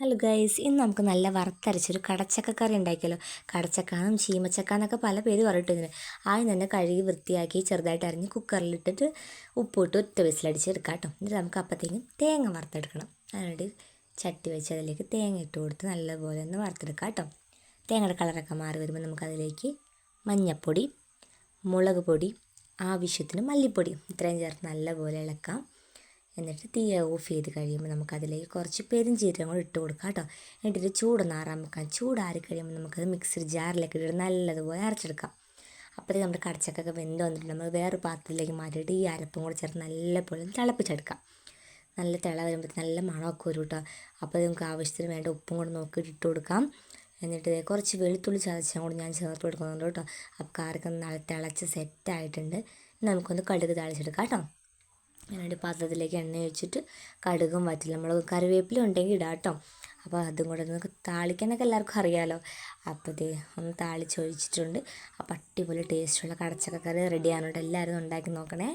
Hello guys ഇന്ന് നമുക്ക് നല്ല വറുത്തരച്ചൊരു കടച്ചക്ക കറി ഉണ്ടാക്കിയല്ലോ കടച്ചക്കാന്നും ചീമച്ചക്ക എന്നൊക്കെ പല പേര് പറഞ്ഞിട്ട് ഇതിന് ആദ്യം തന്നെ കഴുകി വൃത്തിയാക്കി ചെറുതായിട്ട് അരിഞ്ഞ് കുക്കറിലിട്ടിട്ട് ഉപ്പിട്ട് ഒറ്റ വിസിലടിച്ചെടുക്കാം കേട്ടോ എന്നിട്ട് നമുക്ക് അപ്പോഴത്തേക്കും തേങ്ങ വറുത്തെടുക്കണം. അതിനുവേണ്ടി ചട്ടി വെച്ച് അതിലേക്ക് തേങ്ങ ഇട്ട് കൊടുത്ത് നല്ലപോലെ ഒന്ന് വറുത്തെടുക്കാം കേട്ടോ. തേങ്ങയുടെ കളറൊക്കെ മാറി വരുമ്പോൾ നമുക്കതിലേക്ക് മഞ്ഞൾപ്പൊടി മുളക് പൊടി ആവശ്യത്തിന് മല്ലിപ്പൊടി ഇത്രയും ചേർത്ത് നല്ലപോലെ ഇളക്കാം. എന്നിട്ട് തീ ഓഫ് ചെയ്ത് കഴിയുമ്പോൾ നമുക്ക് അതിലേക്ക് കുറച്ച് പെരിഞ്ചീരകം കൂടി ഇട്ട് കൊടുക്കാം കേട്ടോ. എന്നിട്ട് ചൂടൊന്ന് ആറാൻ വെക്കാം. ചൂടാറി കഴിയുമ്പോൾ നമുക്കത് മിക്സി ജാറിലേക്ക് ഇട്ട് നല്ലതുപോലെ അരച്ചെടുക്കാം. അപ്പോഴത്തേക്ക് നമ്മുടെ കടച്ചക്കൊക്കെ വെന്ത് വന്നിട്ട് നമ്മൾ വേറൊരു പാത്രത്തിലേക്ക് മാറ്റിയിട്ട് ഈ അരപ്പും കൂടി ചേർത്ത് നല്ലപോലെ തിളപ്പിച്ചെടുക്കാം. നല്ല തിള വരുമ്പോൾ നല്ല മണമൊക്കെ വരും കേട്ടോ. അപ്പോൾ നമുക്ക് ആവശ്യത്തിന് വേണ്ട ഉപ്പും കൂടെ നോക്കിയിട്ട് ഇട്ട് കൊടുക്കാം. എന്നിട്ട് കുറച്ച് വെളുത്തുള്ളി ചതച്ചും കൂടി ഞാൻ ചേർത്ത് കൊടുക്കുന്നുണ്ട് കേട്ടോ. അപ്പോൾ കറിക്ക് നല്ല തിളച്ച് സെറ്റായിട്ടുണ്ട് നമുക്കൊന്ന് കടുക് തളിച്ചെടുക്കാം കേട്ടോ. ഞാനൊരു പാത്രത്തിലേക്ക് എണ്ണ ഒഴിച്ചിട്ട് കടുകും നമ്മൾ കറിവേപ്പില ഉണ്ടെങ്കിൽ ഇടാം കേട്ടോ. അപ്പോൾ അതും കൂടെ നമുക്ക് താളിക്കാനൊക്കെ എല്ലാവർക്കും അറിയാമല്ലോ അപ്പോൾ ഇത് ഒന്ന് താളിച്ചൊഴിച്ചിട്ടുണ്ട്. അപ്പോൾ അടിപൊളി ടേസ്റ്റുള്ള കടച്ചക്ക കറി റെഡിയാണ് കേട്ടോ എല്ലാവരും ഉണ്ടാക്കി നോക്കണേ.